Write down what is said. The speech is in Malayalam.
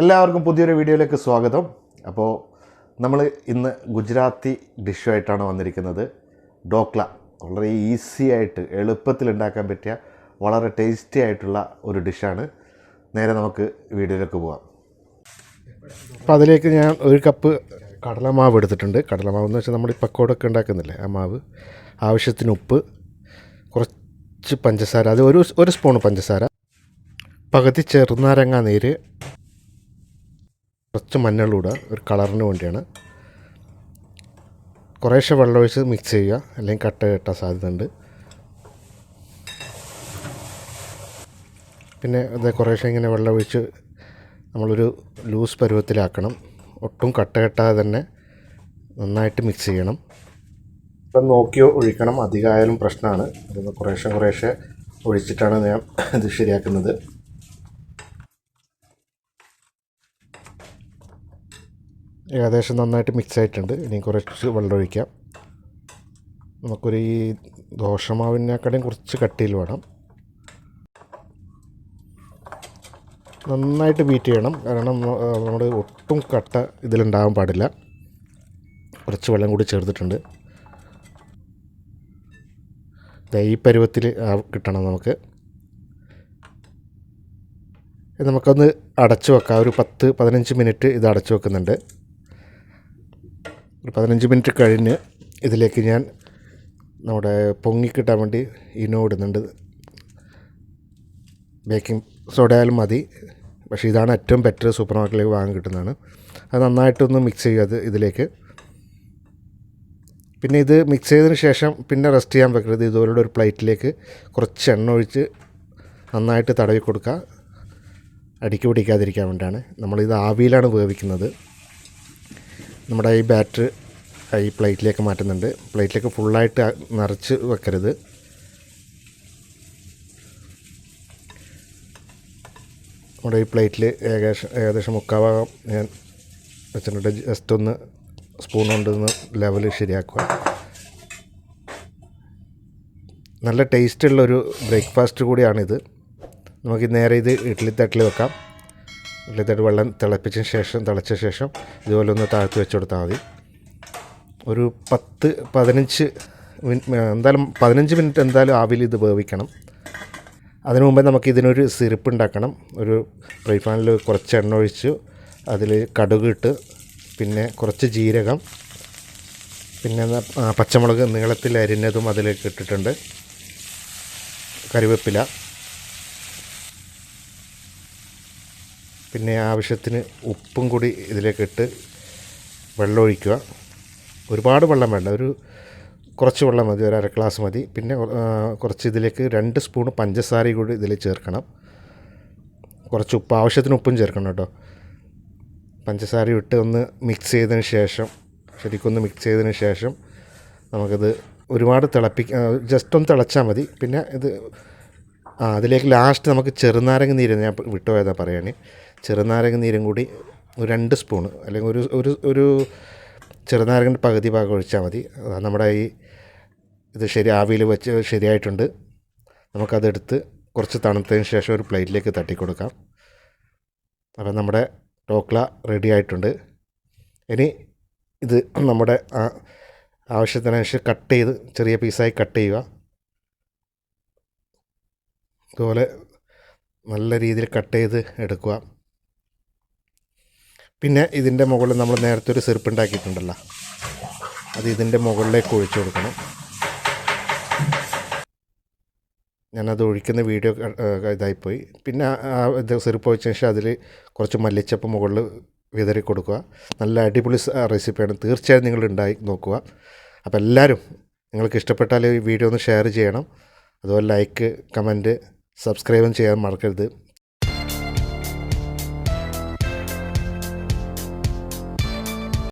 എല്ലാവർക്കും പുതിയൊരു വീഡിയോയിലേക്ക് സ്വാഗതം. അപ്പോൾ നമ്മൾ ഇന്ന് ഗുജറാത്തി ഡിഷുമായിട്ടാണ് വന്നിരിക്കുന്നത്. ഡോക്ല വളരെ ഈസി ആയിട്ട് എളുപ്പത്തിൽ ഉണ്ടാക്കാൻ പറ്റിയ വളരെ ടേസ്റ്റി ആയിട്ടുള്ള ഒരു ഡിഷാണ് നേരെ നമുക്ക് വീഡിയോയിലേക്ക് പോവാം. അപ്പോൾ അതിലേക്ക് ഞാൻ ഒരു കപ്പ് കടലമാവ് എടുത്തിട്ടുണ്ട്. കടലമാവ് എന്ന് വെച്ചാൽ നമ്മൾ ഈ പക്കോടൊക്കെ ഉണ്ടാക്കുന്നില്ലേ ആ മാവ്. ആവശ്യത്തിന് ഉപ്പ് കുറച്ച് പഞ്ചസാര അത് ഒരു ഒരു സ്പൂൺ പഞ്ചസാര. പകുതി ചെറുനാരങ്ങ നീര് കുറച്ച് മഞ്ഞളിടുക ഒരു കളറിന് വേണ്ടിയാണ്. കുറേശ്ശെ വെള്ളമൊഴിച്ച് മിക്സ് ചെയ്യുക. അല്ലെങ്കിൽ കട്ട കെട്ടാൻ സാധ്യതയുണ്ട്. പിന്നെ അത് കുറേശ്ശെ ഇങ്ങനെ വെള്ളമൊഴിച്ച് നമ്മളൊരു ലൂസ് പരുവത്തിലാക്കണം. ഒട്ടും കട്ട കെട്ടാതെ തന്നെ നന്നായിട്ട് മിക്സ് ചെയ്യണം. ഇപ്പം നോക്കിയോ ഒഴിക്കണം. അധികമായാലും പ്രശ്നമാണ്. അതൊന്ന് കുറേശ്ശെ കുറേശ്ശെ ഒഴിച്ചിട്ടാണ് ഞാൻ ഇത് ശരിയാക്കുന്നത്. ഏകദേശം നന്നായിട്ട് മിക്സ് ആയിട്ടുണ്ട് ഇനി കുറച്ച് വെള്ളം ഒഴിക്കാം. നമുക്കൊരു ഈ ദോശമാവിനേക്കാളും കുറച്ച് കട്ടിയിൽ വേണം. നന്നായിട്ട് ബീറ്റ് ചെയ്യണം. കാരണം നമ്മൾ ഒട്ടും കട്ട ഇതിലുണ്ടാകാൻ പാടില്ല. കുറച്ച് വെള്ളം കൂടി ചേർത്തിട്ടുണ്ട്. ഈ പരുവത്തിൽ കിട്ടണം നമുക്ക്. നമുക്കൊന്ന് അടച്ചു വെക്കാം. ഒരു പത്ത് പതിനഞ്ച് മിനിറ്റ് ഇത് അടച്ചു വെക്കുന്നുണ്ട്. ഒരു പതിനഞ്ച് മിനിറ്റ് കഴിഞ്ഞ് ഇതിലേക്ക് ഞാൻ നമ്മുടെ പൊങ്ങിക്കിട്ടാൻ വേണ്ടി ഇനോ ഇടുന്നുണ്ട്. ബേക്കിംഗ് സോഡ ആയാലും മതി. പക്ഷേ ഇതാണ് ഏറ്റവും ബെറ്റർ സൂപ്പർ മാർക്കറ്റിലേക്ക് വാങ്ങാൻ കിട്ടുന്നതാണ്. അത് നന്നായിട്ടൊന്ന് മിക്സ് ചെയ്യുക അത് ഇതിലേക്ക്. പിന്നെ ഇത് മിക്സ് ചെയ്തതിന് ശേഷം പിന്നെ റെസ്റ്റ് ചെയ്യാൻ വെക്കരുത്. ഇതുപോലുള്ള ഒരു പ്ലേറ്റിലേക്ക് കുറച്ച് എണ്ണ ഒഴിച്ച് നന്നായിട്ട് തടവി കൊടുക്കുക. അടിക്ക് പിടിക്കാതിരിക്കാൻ വേണ്ടിയാണ്. നമ്മളിത് ആവിയിലാണ് വേവിക്കുന്നത്. നമ്മുടെ ഈ ബാറ്റർ ഈ പ്ലേറ്റിലേക്ക് മാറ്റുന്നുണ്ട്. പ്ലേറ്റിലേക്ക് ഫുള്ളായിട്ട് നിറച്ച് വെക്കരുത്. നമ്മുടെ ഈ പ്ലേറ്റിൽ ഏകദേശം ഏകദേശം മുക്കാഭാഗം ഞാൻ വെച്ചിട്ടുണ്ട്. ജസ്റ്റ് ഒന്ന് സ്പൂൺ കൊണ്ടൊന്ന് ലെവൽ ശരിയാക്കുക. നല്ല ടേസ്റ്റുള്ളൊരു ബ്രേക്ക്ഫാസ്റ്റ് കൂടിയാണിത്. നമുക്ക് നേരെ ഇത് ഇഡ്ഡലി തട്ടിൽ വെക്കാം. ഇഡ്ഡലി വെള്ളം തിളപ്പിച്ച ശേഷം തിളച്ച ശേഷം ഇതുപോലെ ഒന്ന് താഴ്ത്തി വെച്ച് കൊടുത്താൽ മതി. ഒരു പത്ത് പതിനഞ്ച് എന്തായാലും പതിനഞ്ച് മിനിറ്റ് എന്തായാലും ആവിയിൽ ഇത് വേവിക്കണം. അതിനു മുമ്പേ നമുക്ക് ഇതിനൊരു സിറപ്പ് ഉണ്ടാക്കണം. ഒരു ഫ്രൈ പാനിൽ കുറച്ച് എണ്ണ ഒഴിച്ച് അതിൽ കടുക് ഇട്ട് പിന്നെ കുറച്ച് ജീരകം പിന്നെ പച്ചമുളക് നീളത്തിൽ അരിഞ്ഞതും അതിലേക്ക് ഇട്ടിട്ടുണ്ട്. കറിവേപ്പില പിന്നെ ആവശ്യത്തിന് ഉപ്പും കൂടി ഇതിലേക്ക് ഇട്ട് വെള്ളം ഒഴിക്കുക ഒരുപാട് വെള്ളം വേണ്ട. ഒരു കുറച്ച് വെള്ളം മതി. ഒരു അര ഗ്ലാസ് മതി. പിന്നെ കുറച്ച് ഇതിലേക്ക് രണ്ട് സ്പൂൺ പഞ്ചസാര കൂടി ഇതിൽ ചേർക്കണം. കുറച്ച് ഉപ്പ് ആവശ്യത്തിന് ഉപ്പും ചേർക്കണം കേട്ടോ. പഞ്ചസാര ഇട്ട് ഒന്ന് മിക്സ് ചെയ്തതിന് ശേഷം ശരിക്കും ഒന്ന് മിക്സ് ചെയ്തതിന് ശേഷം നമുക്കിത് ഒരുപാട് തിളപ്പിക്ക ജസ്റ്റ് ഒന്ന് തിളച്ചാൽ മതി. പിന്നെ ഇത് ആ അതിലേക്ക് ലാസ്റ്റ് നമുക്ക് ചെറുനാരങ്ങ നീര് ഞാൻ വിട്ടുപോയതാണ് പറയാൻ ചെറുനാരങ്ങ നീരും കൂടി ഒരു രണ്ട് സ്പൂണ് അല്ലെങ്കിൽ ഒരു ഒരു ഒരു ചെറുനാരങ്ങന്റെ പകുതി ഭാഗം ഒഴിച്ചാൽ മതി. നമ്മുടെ ഈ ഇത് ശരി ആവിയിൽ വെച്ച് ശരിയായിട്ടുണ്ട്. നമുക്കതെടുത്ത് കുറച്ച് തണുത്തതിന് ശേഷം ഒരു പ്ലേറ്റിലേക്ക് തട്ടി കൊടുക്കാം അപ്പം നമ്മുടെ ടോക്ല റെഡി ആയിട്ടുണ്ട്. ഇനി ഇത് നമ്മുടെ ആവശ്യത്തിനനുസരിച്ച് കട്ട് ചെയ്ത് ചെറിയ പീസായി കട്ട് ചെയ്യുക. അതുപോലെ നല്ല രീതിയിൽ കട്ട് ചെയ്ത് എടുക്കുക. പിന്നെ ഇതിന്റെ മുകളിൽ നമ്മൾ നേരത്തെ ഒരു സെറുപ്പുണ്ടാക്കിയിട്ടുണ്ടല്ലോ അത് ഇതിന്റെ മുകളിലേക്ക് ഒഴിച്ചു കൊടുക്കണം. ഞാനത് ഒഴിക്കുന്ന വീഡിയോ ഇതായിപ്പോയി. പിന്നെ ഇത് സെറുപ്പ് വെച്ച ശേഷം അതിൽ കുറച്ച് മല്ലിച്ചപ്പ് മുകളിൽ വിതറി കൊടുക്കുക. നല്ല അടിപൊളി റെസിപ്പിയാണ്. തീർച്ചയായും നിങ്ങൾ ഉണ്ടായി നോക്കുക. അപ്പോൾ എല്ലാവരും നിങ്ങൾക്ക് ഇഷ്ടപ്പെട്ടാൽ ഈ വീഡിയോ ഒന്ന് ഷെയർ ചെയ്യണം. അതുപോലെ ലൈക്ക് കമന്റ് സബ്സ്ക്രൈബും ചെയ്യാൻ മറക്കരുത്.